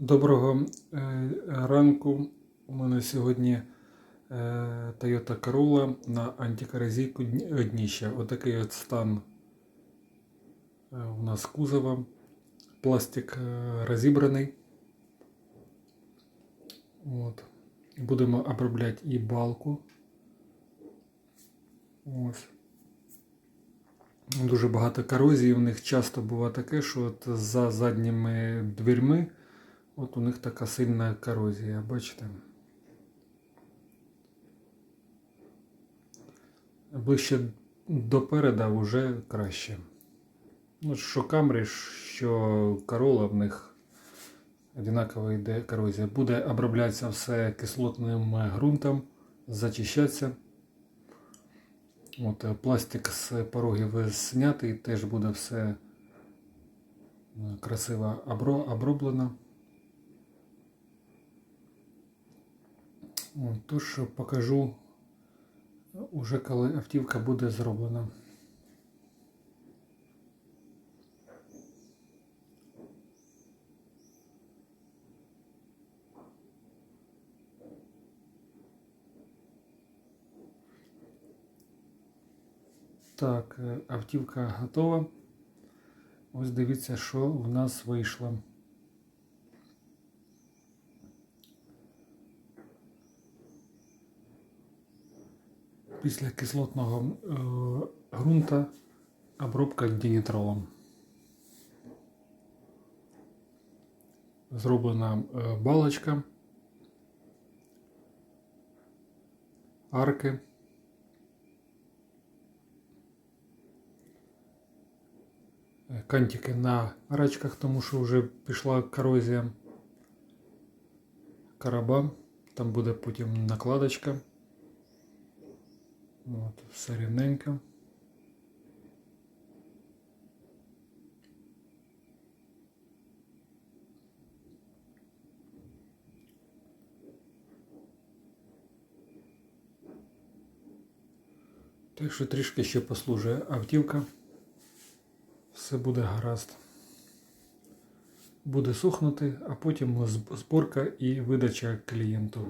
Доброго е, ранку. У мене сьогодні е, Toyota Corolla на антикорозійку дні- дніща. Отакий от стан е, у нас кузова. Пластик е, розібраний. От. Будемо обробляти і балку. Ось. Дуже багато корозії. У них часто буває таке, що от за задніми дверьми От у них така сильна корозія, бачите? Ближче до переда вже краще. Ну, що Камрі, що Корола в них одинаково йде корозія. Буде оброблятися все кислотним ґрунтом, зачищатися. От, е, пластик з порогів знятий, теж буде все е, красиво обро- оброблено. О, Тож покажу уже коли автівка буде зроблена. Так, е, автівка готова. Ось дивіться, що в нас вийшло. Після кислотного е, ґрунта обробка дінітролом. Зроблена е, балочка, арки. Е, Кантики на арочках, тому що вже пішла корозія. Короба, там буде потім накладочка. От, все рівненько. Так що трішки ще послужить автівка. Все буде гаразд. Буде сухнути, а потім зборка і видача клієнту.